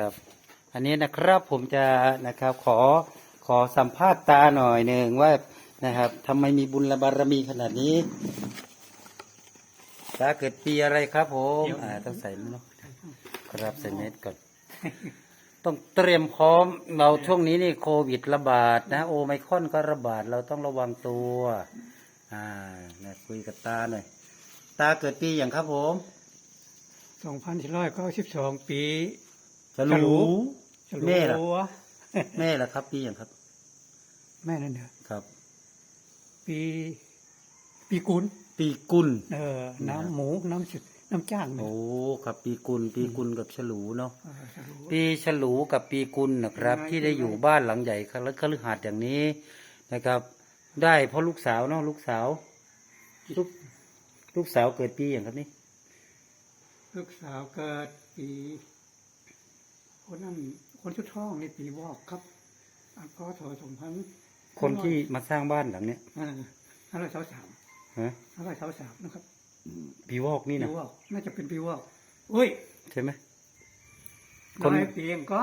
นะครับ อันนี้นะครับผมจะนะครับขอขอสัมภาษณ์ตาหน่อยหนึ่งว่านะครับทำไมมีบุญและบารมีขนาดนี้ตาเกิดปีอะไรครับผมอ่าต้องใส่เนาะครับใส่เม็ดก่อนต้องเตรียมพร้อมเราช่วงนี้นี่โควิดระบาด นะโอไมครอนก็ระบาด เราต้องระวังตัว อ่านะคุยกับตาหน่อยตาเกิดปีอย่างครับผม2492ปี ฉลู ฉลูแม่ล่ะวแม่ล่ะครับ ปีอย่างครับ แม่นั่นเด้อครับ ปี ปีกุลปีกุล เออ น้ำหมูน้ำจุดน้ำจ้างเนี่ยโอ้ครับปีกุล ปีกุลกับฉลูเนาะ เออฉลู ปีฉลูกับปีกุลนะครับที่ได้อยู่บ้านหลังใหญ่และคฤหาสน์อย่างนี้นะครับ ได้เพราะลูกสาวเนาะลูกสาวลูกลูกสาวเกิดปีอย่างครับนี่ ลูกสาวเกิดปี คนนั้นคนชุดท้องในปีวอกครับอันพศสองพันคนที่มาสร้างบ้านหลังเนี้ยห้าร้อยสามสามฮะห้าร้อยสามสามนะครับปีวอกนี่ปีนะวอกน่าจะเป็นปีวอกอุ้ยใช่ไหมคคนนปีเองก็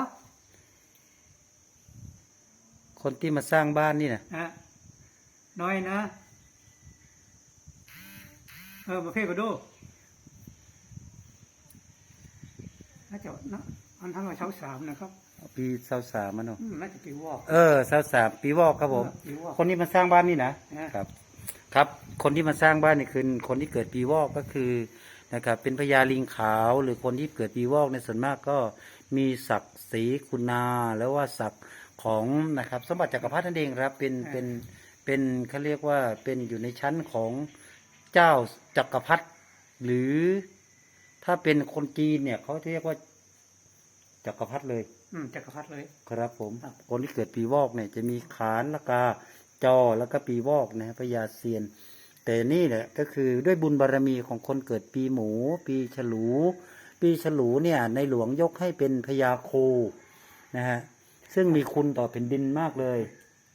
คนที่มาสร้างบ้านนี่นะนะน้อยนะเออประเภทก็ดูน่าจะนะ อันทั้งร้อยเช้าสามนะครับปีสาวสามมันเนาะอืมน่าจะปีวอก เออสาวสามปีวอกครับผม ปีวอกคนที่มาสร้างบ้านนี่นะนะครับ ครับ คนที่มาสร้างบ้านนี่คือคนที่เกิดปีวอกก็คือนะครับ เป็นพญาลิงขาวหรือคนที่เกิดปีวอกในส่วนมากก็มีศักดิ์ศรีคุณาแล้วว่าศักดิ์ของนะครับ สมบัติจักรพรรดินั่นเองครับ เป็นเป็นเป็นเขาเรียกว่าเป็นอยู่ในชั้นของเจ้าจักรพรรดิหรือ ถ้าเป็นคนจีนเนี่ยเขาเรียกว่า จักรพรรดิเลย อืมจักรพรรดิเลย ครับผม ครับ คนที่เกิดปีวอกเนี่ยจะมีขานละกาจอแล้วก็ปีวอกนะฮะพญาเซียน แต่นี่แหละก็คือด้วยบุญบารรมีของคนเกิดปีหมู ปีฉลู ปีฉลูเนี่ยในหลวงยกให้เป็นพญาโคนะฮะซึ่งมีคุณต่อแผ่นดินมากเลย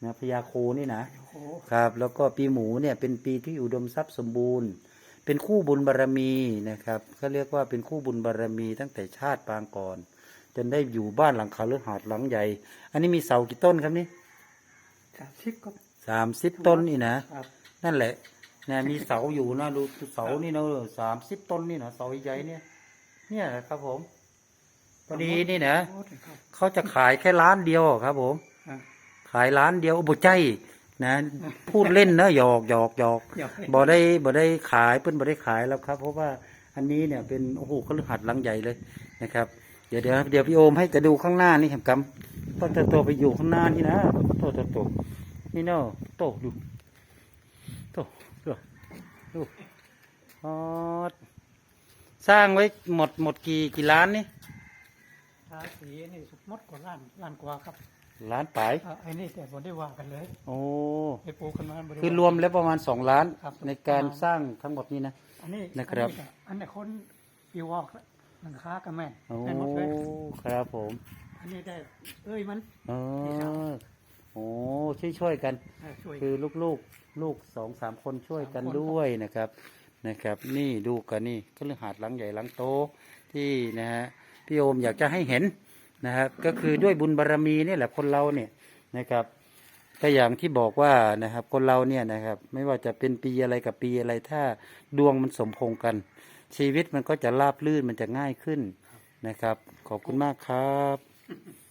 นะพญาโคนี่นะ โอ้โหครับแล้วก็ปีหมูเนี่ยเป็นปีที่อุดมทรัพย์สมบูรณ์ เป็นคู่บุญบารรมีนะครับเขาเรียกว่าเป็นคู่บุญบารรมีตั้งแต่ชาติปางก่อน จนได้อยู่บ้านหลังคาเลือหาดหลังใหญ่ อันนี้มีเสากี่ต้นครับนี่สามสิบก็สามสิบต้นนี่นะครับนั่นแหละนะมีเสาอยู่นะดูเสานี่นะสามสิบต้นนี่นะเสาใหญ่ๆเนี่ย เนี่ยนะครับผมพอดีนี่นะโอ้โหครับเขาจะขายแค่ร้านเดียวครับ ผมอะขายร้านเดียวบุใจนะพูดเล่นนะหยอกหยอกหยอกอยากให้บ่ได้บ่ได้ขายเพิ่นบ่ได้ขายแล้วครับ เพราะว่าอันนี้เนี่ยเป็นโอ้โหคฤหัสถ์หลังใหญ่เลยนะครับเดี๋ยวเดี๋ยวเดี๋ยวพี่โอมให้จะดูข้างหน้านี่ครับกำต้นโตๆไปอยู่ข้างหน้านี่นะโตโตโตนี่เนาะโตดูโตดูดูอ๋อสร้างไว้หมดหมดกี่กี่ล้านนี่ทาสีนี่สมมติกว่าล้านล้านกว่าครับล้านปลายอะไอ้นี่แต่ผมได้ว่ากันเลย โอ้ไปปลูกกันมาบ่ได้คือว่ารวมแล้วประมาณสองล้านครับในการสร้างทั้งหมดนี้นะอันนี้นะครับ อัอันนี้คนปีวอก หลังคากันแม่นโอ้ได้หมดเลยครับผม อันนี้ได้เอ้ยมัน เอที่สามอโอ้ช่วยช่วยๆกัน เออช่วย คือลูกลูกลูกสองสามคนช่วยกันสามคนด้วยนะครับนะครับ นี่ดูกันนี่ก็เรื่องหาดหลังใหญ่หลังโตที่นะฮะพี่โอมอยากจะให้เห็นนะครับ ก็คือด้วยบุญบารรมีนี่แหละคนเราเนี่ยนะครับก็อย่างที่บอกว่านะครับ คนเราเนี่ยนะครับ ไม่ว่าจะเป็นปีอะไรกับปีอะไรถ้าดวงมันสมพงษ์กัน ชีวิตมันก็จะราบลื่นมันจะง่ายขึ้นนะครับ ขอบคุณมากครับ